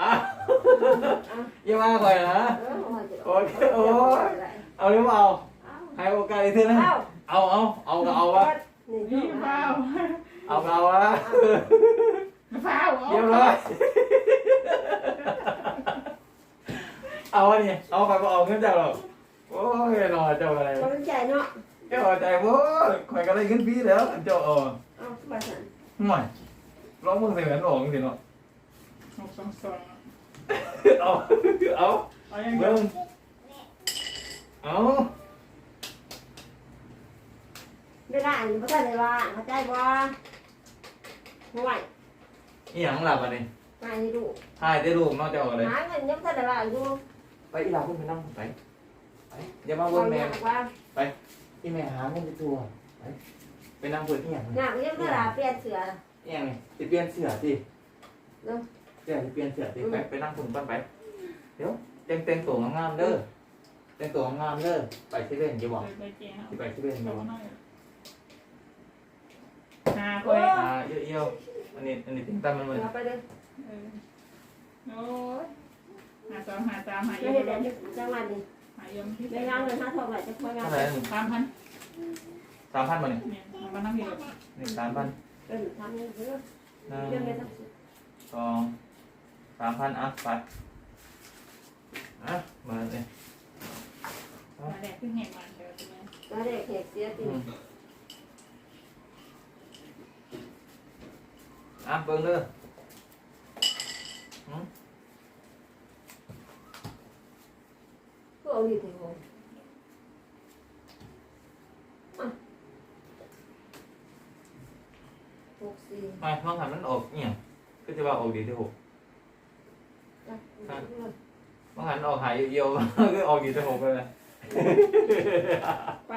อาเอย่ามาก่อยนะเออเอโอเคโอ้ย เอาหรือเปล่าให้โอกาสอีกทีนึงเอาเอาเอาเอาก็เอาวะนี่เปล่าเอาก็เอาวะเปล่าเรียบร้อยเอาวะนี่เอาไปบ่เอาเงินเจ้าหรอกโอ้ยนอเจ้าอะไรคนใจเนาะเจ้าใจโว้ยข่อยก็ได้เงินฟรีแล้วเจ้าเออเอาบัตรนั้นหน่อยร้องมึงเสียงกันออกจริงเนาะ หกสองสองเอาเอาเอาอย่างเบิ้เดียวงเอาเวลาอันนี้บ่ทันได้ว่าเข้าใจบ่ห่วยอีหยังหลับอะนี่มานี่ดูถ่ายได้รูปนอกจากอะไรหาเงินยังบ่ทันได้ว่าอยู่ไปอีหลับเพิ่งไปนั่งไปไปอย่ามาวนแม่เอาว่าที่แม่หาเงินในตัวไปไปนั่งเปิดอีหยังหนักยังบ่ทันได้เปลี่ยนเสื้ออีหยังนี่จะเปลี่ยนเสื้อสิ เนาะเสื้อจะเปลี่ยนเสื้อสิไปไปนั่งฝุ่นก่อนไป เดี๋ยวแต่งแต่งตัวงามๆเด้อแต่งตัวงามๆเด้อไปเซเว่นอย่าบอกไปเจ๊เนาะสิไปเซเว่นอย่าบอกหาคอยอ่าเยี่ยวๆอันนี้อันนี้ติงตั้มมันมันเอาไปเลยเออโอ้ยหาสองหาสามหาไม่เยี่ยได้มเดี๋ยวจังหวัดนี้หาเยี่ยมที่ไม่ยังเงินหาทองไว้จะค่อยมาเท่าไหร่หนึ่งสามพันสามพันมาเนี่ยเนี่ยมันก็นั่งอยู่หนึ่งสามพันเออทำนี่เด้อหนึ่งเรื่องไม่ต้องสอง สามพันอะไปอะมาเลยมาแดกขึ้นแหงมันเดี๋ยวจะมาก็ได้เขตเสียติอืมอะเบิ่งเด้อก็เอาอยู่ที่ห้องหกสี่ไม่มองหันมันออกเนี่ยก็จะว่าออกดีที่หกจ้ะ มองหันออกหายเยี่ยวๆก็ออกดีที่หกเลยไป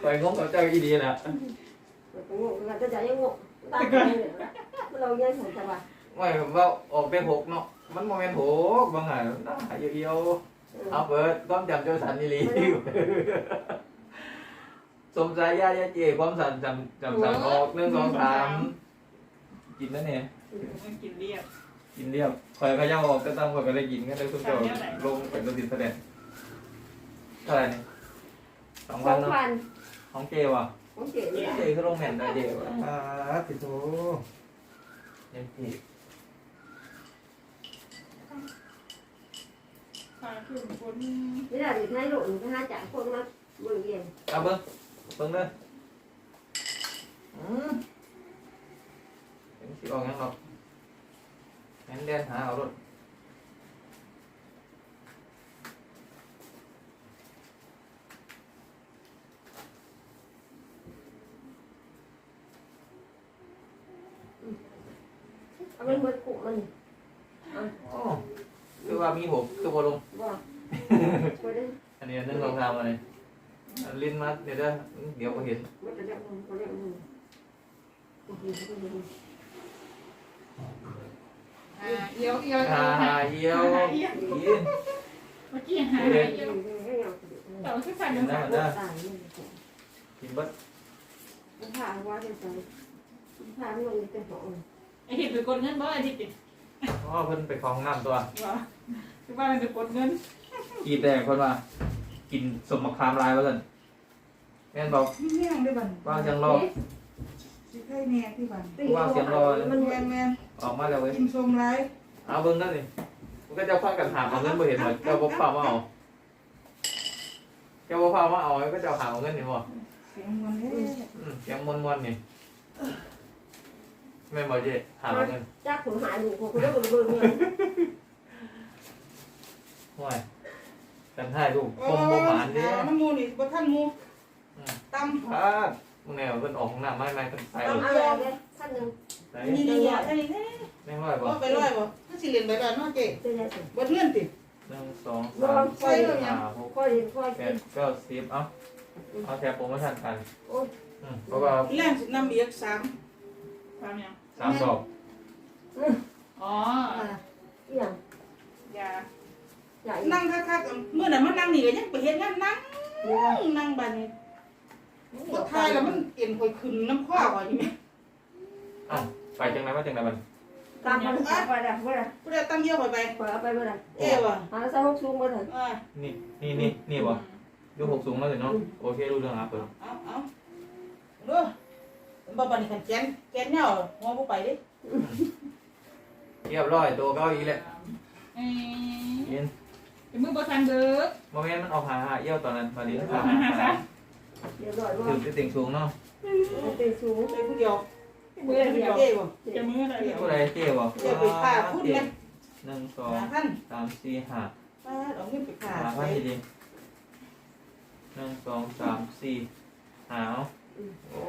ไปคอยงงกับเจ้าอีดีนะไปงงกันจะจะยังงงตามกันเนี่ยเรายังสงสัยว่าไม่ว่าออกเป็นหกเนาะมันโมเมนต์หกบางหันน่าหายเยี่ยวๆเอาเปิดความจำเจ้าสันนี่ลีสมใจย่าย่าเจความสันจำจำสันออกหนึ่งสองสามกินแล้วเนี่ยมันกินเรียบ กินเรียบคอยก็ย่าออกก็ต้องคอยก็ได้กินก็ได้ทุกเจ้าลงเป็นตัวติดแสดงเท่าไหร่นี่สองสพัอนงเนาะพันของเจว่ะของเก๋เนี่ยเจคือลงแม่นได้เจว่ะอ่าติดโถยังจีพาขึ้นคนเวลาอยู่ท้ายหลุมก็ห้าจากคนมาเบิ่งเย็นเอาเบิ้งเบิ้งเด้ออืมเห็นสิออกยังหรอก งั้นเดินหาเอารถเอามันเบิดกุมันโอ้คือว่ามีหกคือบ่ลงบ่ไปได้อันนี้นึ่งรองเท้ามาเลยอันลิ้นมัดเดี๋ยวเด้อเดี๋ยวก็เห็นมันจะได้มันก็ได้ มันโอ้โหอ่าเยี่ยวเยี่ยวเยี่ยวหาเยี่ยวกินเมื่อกี้หาเยี่ยวแต่ว่าคือฟันยังสั่นตายนี่กินบัดมันผ่าว่าเป็นไงผ่าไม่ลงเป็นหองไอ้ที่ไปกดเงินบ่ไอ้ที่ติดเพราะว่าเพิ่นไปคลองน้ำตัวคือว่ามันไปกดเงินกีแต่เพิ่นว่ากินสมมะขามลายว่าซั่นแม่นบอกนี่แม่งได้บันว่าจังรอสิให้แม่ที่บันมันแม่งแม่ง ออกมาแล้วเว้ยกินชมไรเอาเบิ่งนั่นนี่มันก็จะพากันถามเอาเงินบ่เห็นบ่เจ้าบ่พามาเอาเจ้าบ่พามาเอาก็จะหาเอาเงินนี่บ่เสียงมันเด้อืมเสียงมวนๆนี่แม่นบ่เจ๊หาเอาเงินจ้าผมหายดูผมก็ได้บุญเบิ่งเงินห่วยกันถ่ายรูปโอ้คมบ่หมานเด้น้ำมูนี่บ่ท่านมูตพาดมึงแนวเพิ่นออกห้องน้ำไม่ไม่เพิ่นไปต้องเอาอะไรเลย ขั้นหนึ่งไหนำนี่นี่เนี่ยอันนี้แน่แม่งร้อยบ่บ่ไปร้อยบ่สิเรียนไปแล้วเนาะเจ๊เป็นยังไงบ่เงินติหนึ่งสองสามสี่ห้าหกค่อยเห็นค่อยแปกิดนเก้าสิบเอาเอาแถบโปรโมชั่นกันโอ้ยอืมเพราะว่าแรงสินำอีกสามความยังสามดอกอ๋ออ่าอีหยังยาใหญ่นั่งคักๆเมื่อนั้นมันนั่งนี่ก็ยังไปเฮ็ดงานนั่งนี่นะนั่งบัดนี้บ่ทายแล้วมันเอ็นค่อยขึ้นน้ำข้อว่าอยู่แม่ เอ้าไปจังไรมาจังไรมันตามมันเอาไปละเมื่อไหร่ผู้ใดตั้งเยอะไปไปปล่อยเอาไปเมื่อไหร่เอ้ว่ะหาใส่หกสูงเมื่อไหร่อ่านี่นี่นี่นี่บ่ดูหกสูงแล้วเลยเนาะโอเครู้เรื่องครับเปิดเอาเอาเด้อบ่บัดนี้คันแกนแกนเหย้าหัวบ่ไปเด้เรียบร้อยตัวเก้าอีกแล้วเอ้ยยินเป็นมือบทันเด้อโมเมนต์มันออกหาหาเอี้ยวตอนนั้นมาดิหาหาซะเดี๋ยวหน่อยว่าถึงจะติ่งสูงเนาะเต็มสูงไปผู้เดียว มือผู้เดียวเจ้บ่จะมืออะไรเดียวผู้ใดเจ๊บ่เจ้ไปฆ่าคุณแม่หนึ่งสองหาท่านสามสี่ห้าป้าเอาเงินไปฆ่าหาพันดีดีหนึ่งสองสามสี่หาเอาโอ้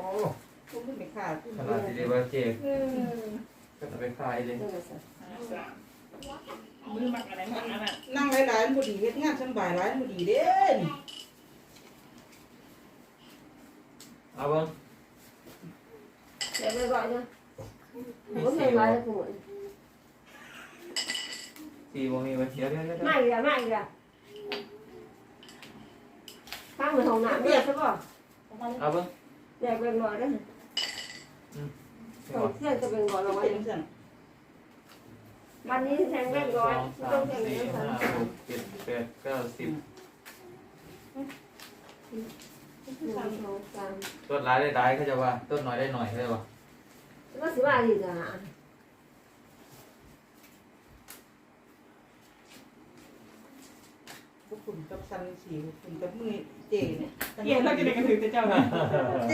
เอาเงินไปฆ่าคุณขนาดที่เรียกว่าเจ๊เออก็จะไปขายเลยนั่นแหละสิหาซะมือมักอะไรมักอะไรนั่งหลายๆมันบ่ดีเฮ็ดงานสบายหลายมันบ่ดีเด้นี่เอาเบิ้ง เดี๋ยวไปก่อนนะผมไม่ไหวแล้วผมสี่โมมีไว้เดี๋ยวเดี๋ยวเดี๋ยวไม่เลยไม่เลยข้างเหมือนห้องน้ำเนี่ยใช่ป่ะเอาเบิ้งแยกเป็นบ่อยด้วยของเที่ยงจะเป็นบ่อยเราไว้เป็นซั่นวันนี้แทงหแม่นึ่งก่สออนงสาต้องมแทงสี่แม่ก่อห้านหกเจ็ดแปดเก้าสิบหนึ่งสองสามต้นร้ายได้ร้ายเขาจะว่า ต้นน้อยได้หน่อยเขาจะว่า แล้วสิว่าดีจ้ะพวกคุณกับซันสีพวกคุณกับมือเจเนี่ยเกี่ยวเราจะได้กระถือแต่เจ้านะเจ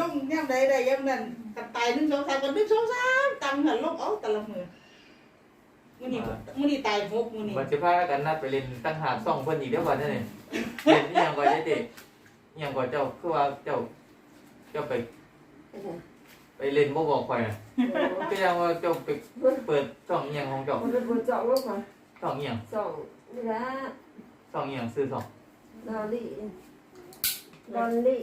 ลงย่ำใดได้ย่ำนั้นกันตายหนึ่งสองสามกันหนึ่งสองสามตังหันลงเอาแต่ละมือมื้อนี้มื้อนี้ตายหกมื้อนี้มันจะพากันนัดไปเล่นตั้งหากซ่องเพิ่นอีกเดี๋ยววันนี้นี่เล่นนี่ยังก่อนเจ๊ยังก่อนเจ้าคือว่าเจ้า เจ้าไป ไปเล่นบ่บอกข่อยน่ะก็ยังว่าเจ้าไปเปิดช่องอีหยังของเจ้ามันเป็นบนเจาะลูกก่อนช่องอีหยังสองนี่ละช่องอีหยังซื้อช่องลอรี่ลอรี่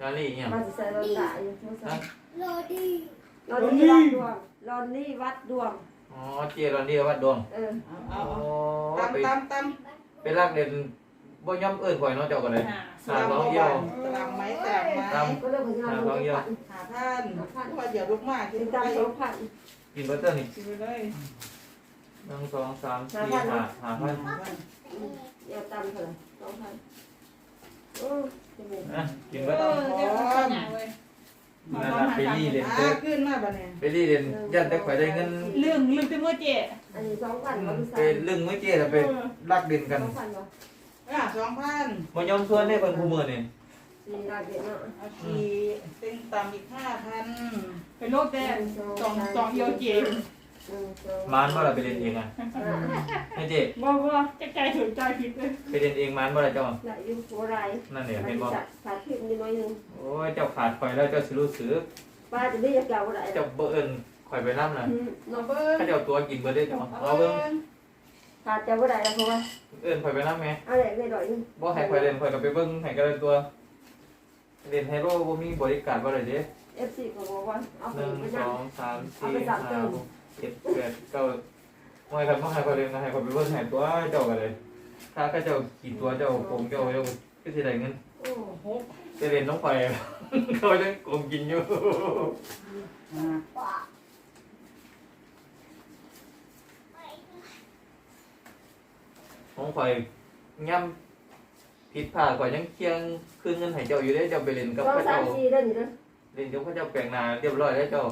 จารี่อีหยังมาจะใส่ลอนด่าอยู่ทุกสัฮะลอรี่ลอรี่วัดดวงลอรี่วัดดวงอ๋อเจรอนเดียวัดดวงเออเอาโอ้เอาตามไปตามตามไปลากเด่นบ่ย่อมเอิ้นข่อยเนาะเจ้าก็เลย หา หาน้องเยี่ยวตามไหมตามไหมตามก็เรื่องของงานลูกพันหาท่านว่าอย่าลุกมากกิเป็นนตามไปสองพันกินเบอร์เตอร์นี่ซื้อเลยหนึ่งสองสามสี่ห้าห้าพันอย่าตามเท่าไหร่สองพันโอ้จะมีนะกินเอเบอร์อเดี๋ยวเอาหน้าเว้ยนั่นน่ะไปรีเด่นอ่าเด้อขึ้นมาบ่เนี่ยไปรีเด่นยันแต่ข่อยได้เงินเรื่องเรื่องที่มือเจ๊อันนี้สองพันก็รู้สึกไปลึงไม่เจ๊แต่ไปลากเด่นกันสองพันเหรอ อ่าสองพันบ่ยอมชวนได้เพิ่นคู่มือนี่สี่รายเดียวเนาะเอาสี่เต็งตามอีกห้าพันเป็นโรคแต่สองสองเดียวเจ๊หนึ่งสองมานบ่ล่ะไปเล่นเองอะห้าให้เจ๊บ่บ่จะใจถึงใจผิดเลยไปเล่นเองมานบ่ล่ะเจ้าไหนอยู่หัวไรนั่นเนี่ยเห็นบ่ขาดขึ้นนิดหน่อยนึงโอ้ยเจ้าขาดข่อยแล้วเจ้าสิรู้สึกป้าจะไม่อยากเก่าอะไรเจ้าบ่เอิ้นข่อยไปนำน่ะน้องเบิ้งถ้าเจ้าตัวกินเบ่ได้เจ้าเอาเอาเบิ่งเบิ้ง ขาดจะว่าไรแล้วเพราะว่าเอิ้นข่อยไปนำแม่อะไรไม่ดอยนึงบ่ให้ข่อยเล่นข่อยก็ไปเบิ่งให้กันเลยตัว เล่นไฮโลบ่มีบริการบ่ได้เด้เอฟซีก็บอกว่าเอาไปหนึ่งไปสนั่ง องสามสี่ห้าหกเจ็ดแปดเก้าไม่ครับไม่ให้ข่อยเล่นนะให้ข่อยไปเบิ่งให้ตัวเจ้ากันเลย ถ้าเขาเจ้ากี่ตัวเจ้าโกงเจ้าเจ้าก็สิได้เงินโอ้หกจะเล่นน้องข่อย เขายังโกงกินอยู่ อ่า ของข่อยย่ำผิดพลาดข่อยยังเคียงคืนเงินให้เจ้าอยู่เด้เจ้าไปเล่นกับสองเขาสาเจ้ามสี่เด้อนี่เด้อเล่นกับเขาเจ้าแปลงหนาเรียบร้อยแล้วเจ้า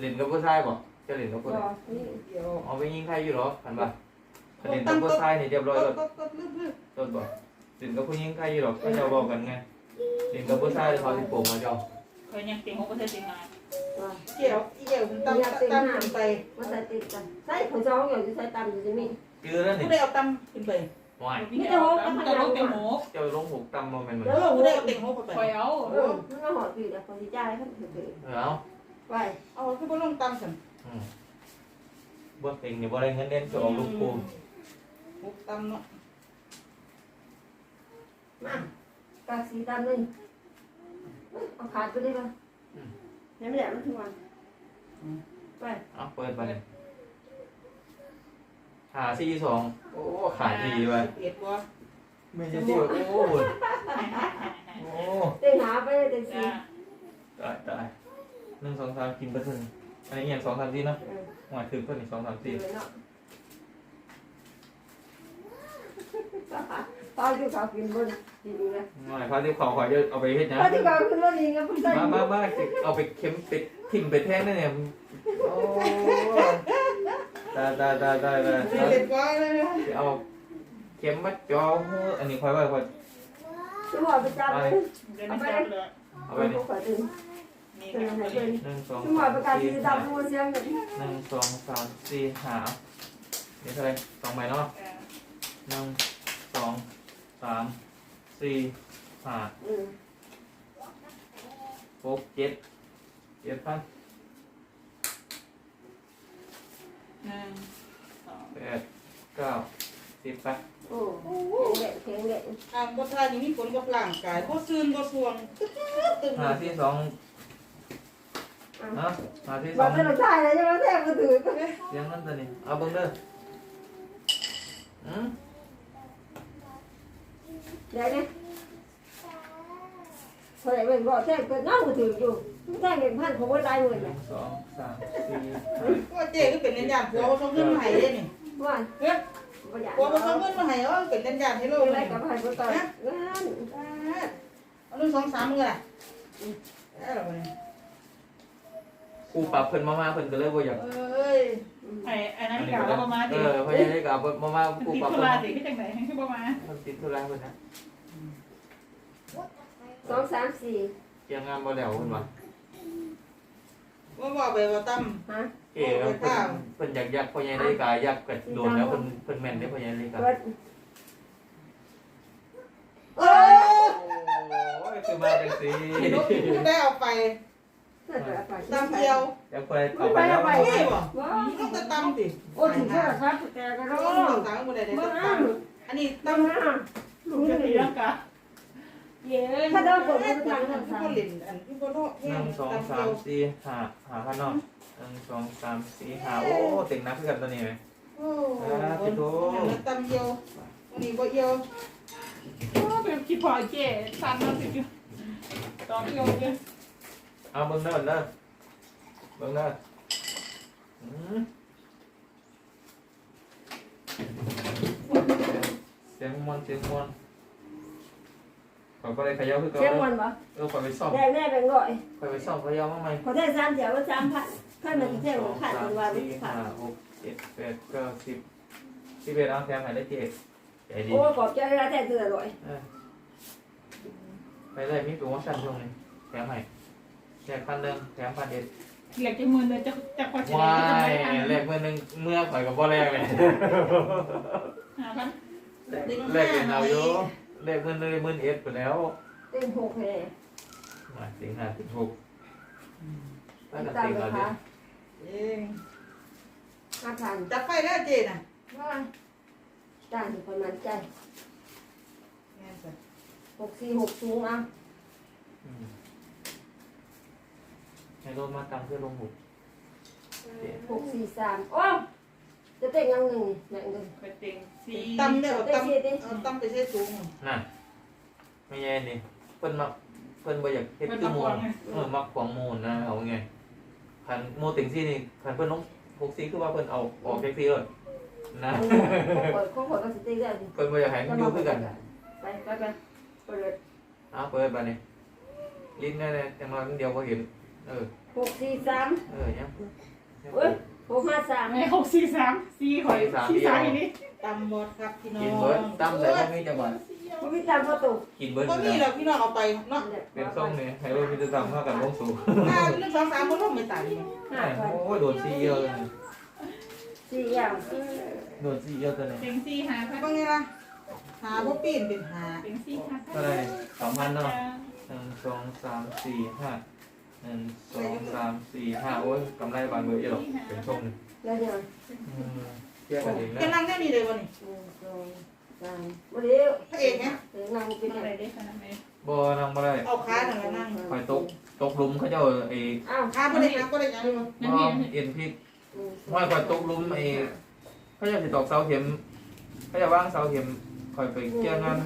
เล่นกับผู้ชายบ่จะเล่นกับผู้ก็ใดนี่เดี๋ยวเอาไปยิงใครอยู่หรอคันบ่คันเล่นกับผู้ชายนี่เรียบร้อยก็แล้วก็ก็ลืมลืมต้นบ่เล่นกับผู้หญิงใครอยู่หรอเขาเจ้าบอกกันไงเล่นกับผู้ชายเขาสิโป่งมาเจ้า เคยยังเต็งหกก็เธอเต็งมาว่า เกี่ยวอีเกี่ยวตามตามขึ้นไปมาใส่ติดกันใส่ของจองอยู่ใส่ตามอยู่จะมีจื้อแล้วนี่ผู้ใดเอาตามขึ้นไปห่วยไม่ได้หกแต่โรคเต็งหกเจ้าลงหกตำบ่แม่นบ่เออผู้ใดเอาเต็งหกไปคอยเอาเออมันมาหอดปีแล้วคนที่จ่ายเขาถือเออเอาไปเอาคือบ่ลงตามสันอืมบ่เต็งนี่บ่ได้เงินเดือนจะออกลูกปูหกต่ำเนาะมากาสีดำเลยเอาขาดไปได้ป่ะ ยังไม่ได้มันถึงวันไปเอาเปิดไปหาสี่สองโอ้ขาดดีไปเอ็ดบ่ไม่ใช่ที่ว่าโอ้โหโอ้เต็งหาไปเต็งสีจ้าตายตายหนึ่งสองสามกินเปอร์เซ็นต์อันนี้อย่างสองสามสี่เนาะเออหมายถึงเพิ่นอีกสองสามดีสี่เลยเนาะ ตอนที่เขากินบนดีดีนะหน่อยพระที่เขาขอจะเอาไปเฮ็ดนะตอนที่เขาขึ้นบนดีก็พุ่งใส่มามามาเอาไปเข็มไปทิ่มไปแท่งนั่นเนี่ยโอ้ได้ได้ได้ได้ได้เอ็ดบ่เลยนะเอาเข็มมาจ่อหูอันนี้ค่อยไว้ค่อยชั่วโมงประจำเลยเดี๋ยวไม่จับเลยเอาไปนี่ขอดึงนี่เป็นก็อะไรไม่เป็นหนึ่งสองชั่วโมงสามประกาศสี่สีห้าดำมัวเสียงแบบหนึ่งสองสามสี่ห้านี่เท่าไหรสองใบเนาะหนึ่งสอง สามสี่ห้าอืมหกเจ็ดเจ็ดพันหนึ่งสองแปดเก้าสิบไปโอ้แข็งแดงแข็งแดงทางบ่ทานนี่มีผลกับร่างกายบ่ซื่นบ่สวงตึ๊ดตึ๊ดหาที่สองนะหาที่สบออกงเป็นเราใช่เลยใช่ไหมแทบก็ถือเสียงนั่นตัวนี้เอาเบิ้งเด้ออืม เดี๋ยวนี้พอไหนเป็นบอกแทบก็นั่งก็ถืออยู่แทบเป็นพันของว่าได้เงินหเนี่นึ่ยงสองสามสี่ห้าว่าเจ๊ก็เป็นเงินญาติผัวบ่ส่งเงินมาให้เด้นี่ว่าเฮ้ยประหยัดผัวบ่ส่งเงินมาให้เออเป็นเงินญาติให้โลกอะไรนี่กับใครก็ต่อยงานเอาหนึ่งสองสามมือล่ะได้หรอเนี่ยกูปรับเพิ่นมามาเพิ่นก็เลยบ่อยากเอ้ย ไอ้ไอ้นั่นกล่าวว่าประมาณเอดิอเพราะยังได้กับมามากูติดปรับธุเพิ่นระดิที่จังไหนที่ประมาณมันติดธุระเพิ่นนะสองสามสี่เกี่ยงงานบ่แล้วเพิ่นว่าว่าบอกไปว่าตั้มฮะเอ๋เพิ่นเพิ่นอยากอยากพ่อใหญ่ได้กาอยากกัดโดนแล้วเพิ่นเพิ่นแม่นได้พ่อใหญ่ได้กาเปิดเอ้ยโอ้ยคือมาจังซี่นกได้เอาไปน่าจะไป ตั้มเดียวอยากไปเอาไปแล้วนี่บ่ว้าต้องแต่ตั้มสิโอ้ถึงแค่ครับแต่ก็เราร้อต้องนสามคนใดได้มาตั้มอันนี้ตั้ตั้งมหน้าลูกจะตีร่างกายเย้ถ้าเรากดแค่มันตั้ทางงทางผู้เล่นอันผู้บ่โลกหนึ่งสองสามสี่ห้าหาพันเนาะหนึ่งสองสามสี่ห้าโอ้เต็งนับคือกันตัวนี้ไหมโอ้ตั้มเดียวอันนี้บ่เดียวเป็นขี้พอเจ๊สั่นมาสิตอนที่เราเจ๊ เอาเบิ่งเด้อเด้อเบิ่งเด้ออืมเสียงมวนเสียงมวนขอยบ่ได้เขย่าคือเก่าเสียงเด้มัอนบ่เออขอยไปซ่อมแดงแน่เป็นก่อยขอยไปซ่อมเขย่ามาใหม่พอได้สามเดี๋ยวว่าสามพันขั้นมันเที่ยวสองขาดสามตัวมันสี่ขาห้าดหกเจ็ดแปดเก้าสิบสิบเอ็ดเอาแถมให้ได้เจ็ดใจดีโอ้ขอบใจแล้วแต่เตือนเลยเออไปเลยมีโปรโมชั่นช่วงนี้แถมให้ แจกพันหนึ่งแถมพันเอ็ดเหล็กจะมือเลยจะจะกว่าเฉลี่ว้ายจะไม่ทันแรกเมื่อนึงเมื่อข่อยกับบ่แรกเลยหาพันแรกเป็นเอาอยู่แรกเมื่อนึงเมื่อเอ็ดไปแล้วเต็มหกเลยมาสิงหาสิงหกตั้งแต่ตามสิงเลเรายดิค่ะเองห้าพันจับไฟแล้วเจ๊น่ะว่าจ้างถึงประมาณใจแม่นจ้ะหกสี่หกสูงอะอืม ให้รถมาตังเพื่อลงหุบหกสี่สามโอ้จะเต้นยังหนึ่งอย่างหนึ่งไปเต็งสี่ตั้มเนี่ยเอาตั้มเอาตั้มไปใช้สูงน่ะไม่แย่นี่เพิ่นมักเพิ่นบ่อยากเฮ็ดคือหมูลเออมักของหมูลนะเอาไงคันโมติงซี่นี่คันเพิ่นลงหกซี่คือว่าเพิ่นเอาออกแท็กซี่เลยนะเปิดข้อขวดก็สิเต้นได้เพิ่นบ่อยากให้มันอยู่คือกัน ไปไปไปเปิดเอาเปิดบัดนี้ลิ้นแน่ๆจังว่าเดียวบ่เห็น เออ หกสี่สามเออยังเฮ้ยหกห้าสามไอ้หกสี่สามสี่หอยสี่สามอย่างนี้ตั้มหมดครับพี่น้องกินเบิดตั้มใส่บ่มีจังหวะมันมีตามประตูกินเบิดอก็ยู่มีแล้วแล้วพี่น้องเอาไปเนาะเป็นส่งนี่ให้เรามีแต่ตามเท่ากันลงสู่ถ้าหนึ่งสองสามคนร่วมไม่ตายห้าพันโอ้ยโดนซี่เยอะเลยสี่อย่างโดนซี่เยอะตัวนี้เต็งสี่หาพันว่าไงล่ะหาพวกปีนเป็นหาเต็งสี่หาพันเท่าไหร่สองพันเนาะหนึ่งสองสามสี่ห้า หนึ่งสองสามสี่ห้าโอ้ยกำไรบานเบอร์เยอะหรอกเป็นช่วงนึงแล้วเนี่ยอืมเกี่ยวกันเองจะนะนั่งแค่นี้เลยวะนี่หนึ่งสองสามวันนี้พระเอกไงเออนางเป็นอะอะไรไรได้ขนาดไหนบ่นั่งบ่ได้เอาขาหน่อยแล้วนั่งคอยตกตกหลุมเขาเจ้าไอ้อ้าวขาก็ได้ขาก็ได้ยังนั่นอ้อนี่มเอ็นพลิกห้อยคอยตกหลุมไอ้เขาเจะสิตอกเสาเข็มเขาจะวางเสาเข็มคอยไปเกี่ยวงาน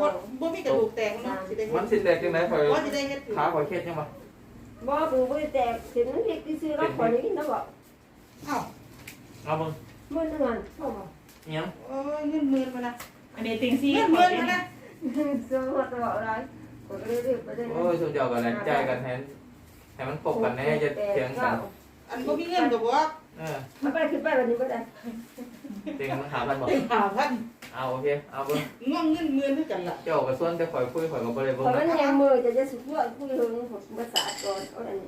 บ่บ่มีกระดูกแตกเนาะสิได้มันสิแตกจังได๋คอยว่าสิได้เฮ็ดขาคอยเคล็ดยังบ่ บ่ปูบ่ได้แตกเห็นมันเด็กที่ซื้อรับคนนี้นะบอกอ้าวเอาเบิ่งมื่อนึงอันเข้ามาอิหยังโอ้ยเงินหมื่นมานะอันนี้ติงซี่เงินหขอมื่นเต็มานะนะซื้อมาตลอดเลยก็เลยรีบไปได้โอ้ยสุดยอดกันแหละใจกันแทนให้มันคบกันแน่จะเถียงกันอันบ่มีเงินก็บ่ว่าเออมันไปขึ้นไปแบบนี้ไม่ได้เต็งหาพันบ่ได้หาพัน เอาโอเคเอาเบิ่งง่วงเงินหมื่นด้วยกันล่ะเจ้าก็ส่วนแต่ข่อยคุยข่อยก็บ่ได้พเบิ่องมันยังมือจะจะสุดยอดคุยหึงผมภาษาก่อนเอาอันนี้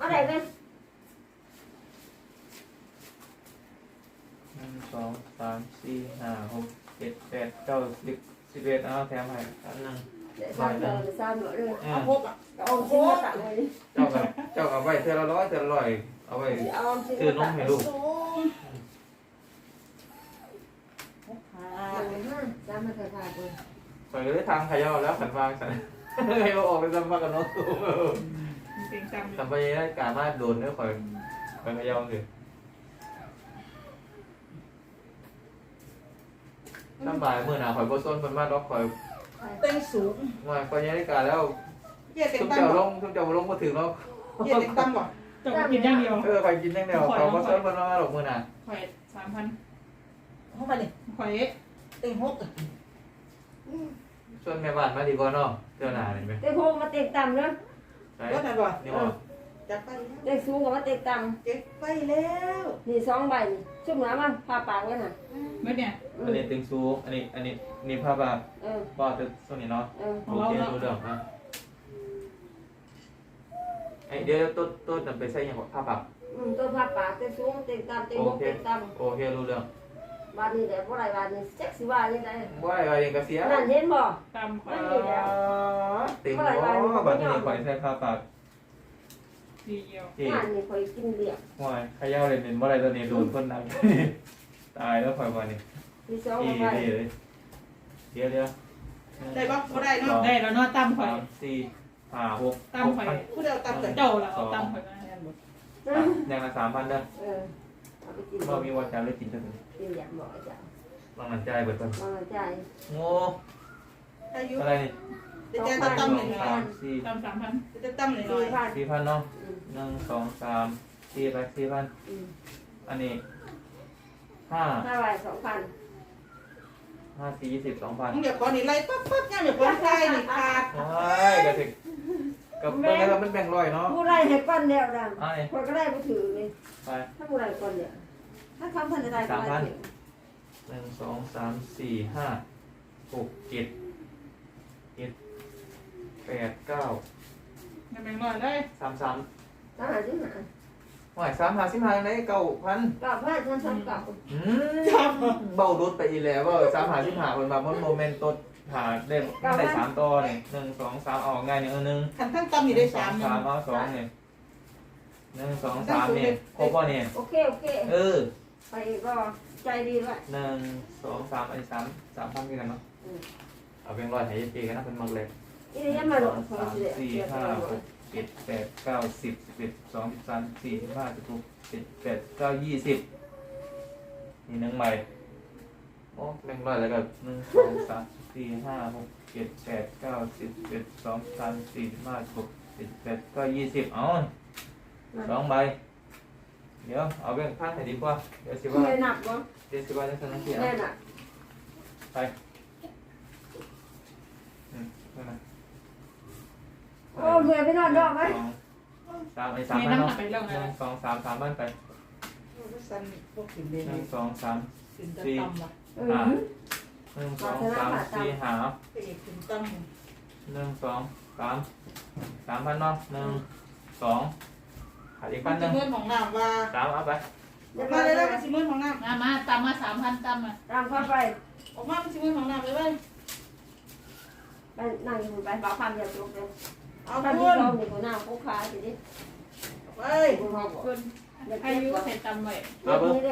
อะไรนะหนึ่งสองสามสี่ห้าหกเจ็ดแปดเก้าสิบสิบเอ็ดเอาแถมให้อันหนึงเดี๋ยวสามเดือนสามเดือนเลยอ่าเอาพกอะเอาชิ้นมาสั่งเลยเจ้าก็เจ้าก็เอาไว้เท่าละร้อยเท่าละร้อยเอาไว้เอาชิ้นซื้อมานมสั่งให้ลูก สูงหา สามมาถ่ายถ่ายเลย ข่ อยก็ได้ทางขยาวแล้วขันวางสันให้เอาออกไปซ้ำมากับน้องสูงติงจำทำไปได้การมาโดนเนื้อข่อยข่อยขยาวสิสบายมื้อหน้าข่อยบ่ซ้นเพิ่นมาดอกข่อยเต็งสูงว่าข่อยยังได้การแล้วเฮียเต็งทุกตั้เจ้ามลบ่งทุกเจ้าบ่ลงบ่ถึงแล้วเฮียเต็งตั้มบ่จบกินอย่างเดียวเออข่อยกินจังแนวข่อยบ่ซ้นเพิ่นมาดอกมื้อหน้าข่อยสามพันเข้ามาดิข่อยเต็งหกช วนแม่บ้านมาดีกว่าเนาะเจ้าหน้าเห็นไหมเต็มโฮมมาเต็มต่ำนะใช่ว่านั่นบ่นี่บ่จับไปแล้วเต็มสูงกับมาเต็มต่เก็บไปแล้วำนี่สองใบนี่ชุ่มน้ำมันพาปากกันน่ะเมื่อเนี่ยอันนี้ตึงสูงอันนี้อันนี้นี่ภาพแบบเออว่าตึกส่วนนี้เนาะเออโอเคดูเรื่องนะไอเดี๋ยวต้นต้นนำไปใส่ยังภาพแบบอืมตัวพาปากเต็มสูงเต็มต่ำเต็มโฮมเต็มต่โอเครู้เรื่องำ บานนี้แหละเพราะอะไรบานนี้เซ็กซี่ว่ายังไงว่าอะไรเองก็เสียนั่นเห็นบ่ตามข่ออ่ยาเต็มว่าบัดนี้ข่อยใส่ภาพแบบทีเดียวที่งานนี่คอยกินเลี้ยงห่วยขย้าวเลยเป็นว่าอะไรตัวนี้โดนคนนั้นตายแล้วข่อยวันนี้มีสองอีใบนี่เลยเดี๋ยวเดี๋ยวได้บ่บ่ได้เนาะได้แล้วเนาะตามข่อยสามสี่ห้าหกตามข่อยผู้ใดเอาตั้มแต่เจ้าละเอาตามข่อยมาอย่างละสามพันเด้อเออเอา ไปกินบ่มีวันจันทร์เลยกินเท่าไหร่กินอย่างบ่จ้ะลองมันใจเบิดก่อนมาใจโง่อายุอะไรนี่เดี๋ยวจะตั้มหนึ่งสามสี่ตามสามพันเดี๋ยวจะตั้มหนึ่งหน่สี่อยพันสี่พันเนาะอืมหนึ่งสองสามสี่ไปสี่พันอืมอันนี้ห้าห้าใบสองพันห้าสี่ยี่สิบสองพันมึงเดี๋ยวขอนี่ไล่ปั๊บปั๊บเนี่ยเดี๋ยวคนไทยนี่ขาดโอ้ยกระถึกกับเบิ่งแล้ว มันแบ่งร้อยเนาะผู้ไรให้ก้อนเดียวดังไอ้คนก็ได้ผู้ถือเลยไปถ้าผู้ไรก้อนเดียวถ้าคำพันจะได้ก็ได้หนึ่งสองสามสี่ห้าหกเจ็ดเจ็ดแปดเก้าเงินแบงค์ร้อยเลยสามสามถ้าหาที่หาหวยสามห้าสิบห้าในเก้าพันกับพันฉันทำกับ อืมเบาดุดไปอีแล้วว่าสามหาสิบห้าคนแบบมันโมเมนต์ตด หาได้ได้สามตัวเนี่ยหนึ่งสองสามออกง่ายเนี่ยเออหนึ่งขันทั้งตั้มนี่ได้สามสามเอาสองเนี่ยหนึ่งสองสามเนี่ยครบป่ะเนี่ยโอเคโอเคเออไปก็ใจดีด้วยหนึ่งสองสามอันนี้สามสามพันกันเนาะเอาเป็นร้อยหายจีกันนะเป็นมักเลยนี่ยังมาหลงคสานมเสียสี่ห้าหกเจ็ดแปดเก้าสิบสิบเอ็ดสิบสองสิบสามสิบสี่สิบห้าสิบหกสิบแปดเก้ายี่สิบนี่หนึ่งใบโอ้แบ่งร้อยแล้วก็หนึ่งสองสาม สี่ห้าหกเจ็ดแปดเก้าสิบสิบเอ็ดสิบสองสิบสามสิบสี่สิบห้าสิบหกสิบแปดเก้ายี่สิบเอาสองใบเดี๋ยวเอาแบ่งพันให้ดีกว่าเดี๋ยวสิว่าไม่หนักวะเดี๋ยวสิว่าจะสนับสนุนแน่หนักอืมนั่นนะโอ้เมื่อยไปนอนรอบไหมสองสามไอ้สามมีพันน้ำหเนาะนักไปแล้วหนะนึ่งสองสามสามพันไปสั้นพวกถึงหเด่นนึ่งสองสามถึงจะตั้มละเออ หนึ่งสองสามสี่หาพระเอกถึงตั้มหนึ่งสองสามสามพันเนาะหนึ่งสองขาดอีกมัพันนหจะนึ่งเมื่อนของน้ำว่าสามเอาไปจะมามาเลเลยยแล้วนะมันสิเมื่อนของน้มามาตามมาสามพันตามมาตามเข้าไปำออกมามันสิเมื่อนของน้ำเลยเว้ยไปนั่งอยู่ไปบอกความอยากลุกเลยเอาตอนคุที่ณเราหนีหัวหน้าผู้ค้าสิดิไปผู้ค้าบอกเพิ่นอายุใส่ตำไว้เดี๋ยวนี้เลย